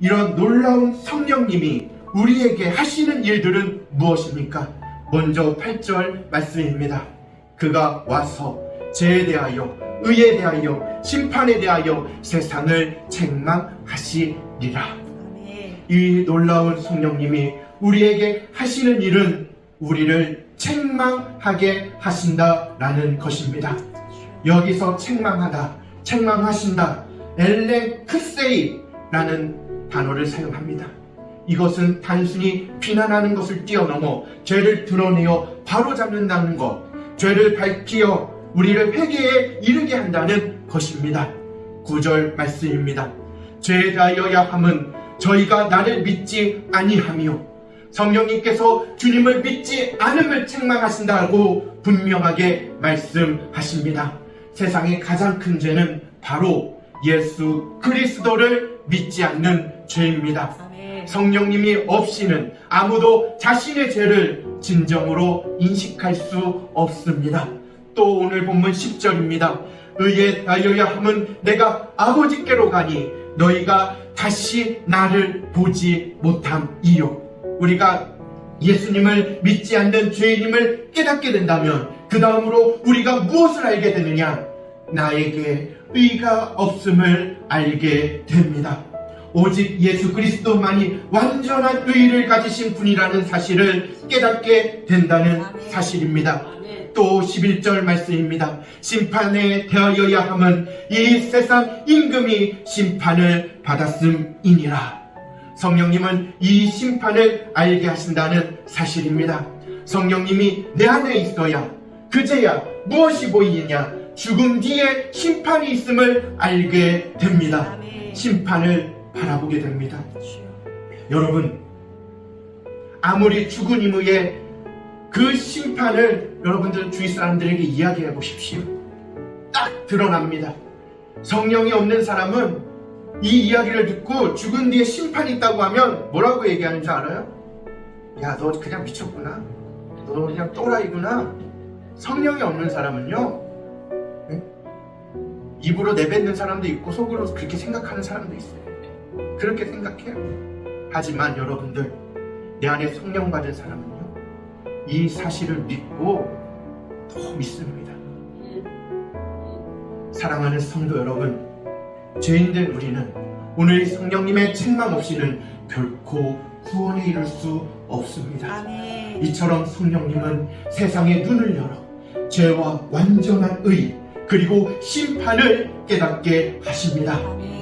이런 놀라운 성령님이 우리에게 하시는 일들은 무엇입니까? 먼저 8절 말씀입니다. 그가 와서 죄에 대하여 의에 대하여 심판에 대하여 세상을 책망하시리라. 이 놀라운 성령님이 우리에게 하시는 일은 우리를 책망하게 하신다라는 것입니다. 여기서 책망하다, 책망하신다, 엘레크세이라는 단어를 사용합니다. 이것은 단순히 비난하는 것을 뛰어넘어 죄를 드러내어 바로잡는다는 것, 죄를 밝히어 우리를 회개에 이르게 한다는 것입니다. 구절 말씀입니다. 죄에 대하여야 함은 저희가 나를 믿지 아니하며 성령님께서 주님을 믿지 않음을 책망하신다고 분명하게 말씀하십니다. 세상의 가장 큰 죄는 바로 예수 그리스도를 믿지 않는 죄입니다. 성령님이 없이는 아무도 자신의 죄를 진정으로 인식할 수 없습니다. 또 오늘 본문 10절입니다. 의에 하여야 함은 내가 아버지께로 가니 너희가 다시 나를 보지 못함이요. 우리가 예수님을 믿지 않는 죄인임을 깨닫게 된다면 그 다음으로 우리가 무엇을 알게 되느냐? 나에게 의가 없음을 알게 됩니다. 오직 예수 그리스도만이 완전한 의를 가지신 분이라는 사실을 깨닫게 된다는. 사실입니다. 또 11절 말씀입니다. 심판에 대하여야 함은 이 세상 임금이 심판을 받았음이니라. 성령님은 이 심판을 알게 하신다는 사실입니다. 성령님이 내 안에 있어야 그제야 무엇이 보이느냐 죽음 뒤에 심판이 있음을 알게 됩니다. 심판을 바라보게 됩니다. 여러분, 아무리 죽은 이후에 그 심판을 여러분들 주위 사람들에게 이야기해 보십시오. 딱 드러납니다. 성령이 없는 사람은 이 이야기를 듣고 죽은 뒤에 심판이 있다고 하면 뭐라고 얘기하는 줄 알아요? 야, 너 그냥 미쳤구나. 너 그냥 또라이구나. 성령이 없는 사람은요, 네? 입으로 내뱉는 사람도 있고 속으로 그렇게 생각하는 사람도 있어요. 그렇게 생각해요. 하지만 여러분들, 내 안에 성령 받은 사람은요, 이 사실을 믿고 더 믿습니다. 사랑하는 성도 여러분, 죄인된 우리는 오늘 이 성령님의 책망 없이는 결코 구원에 이를 수 없습니다. 아멘. 이처럼 성령님은 세상의 눈을 열어 죄와 완전한 의 그리고 심판을 깨닫게 하십니다. 아멘.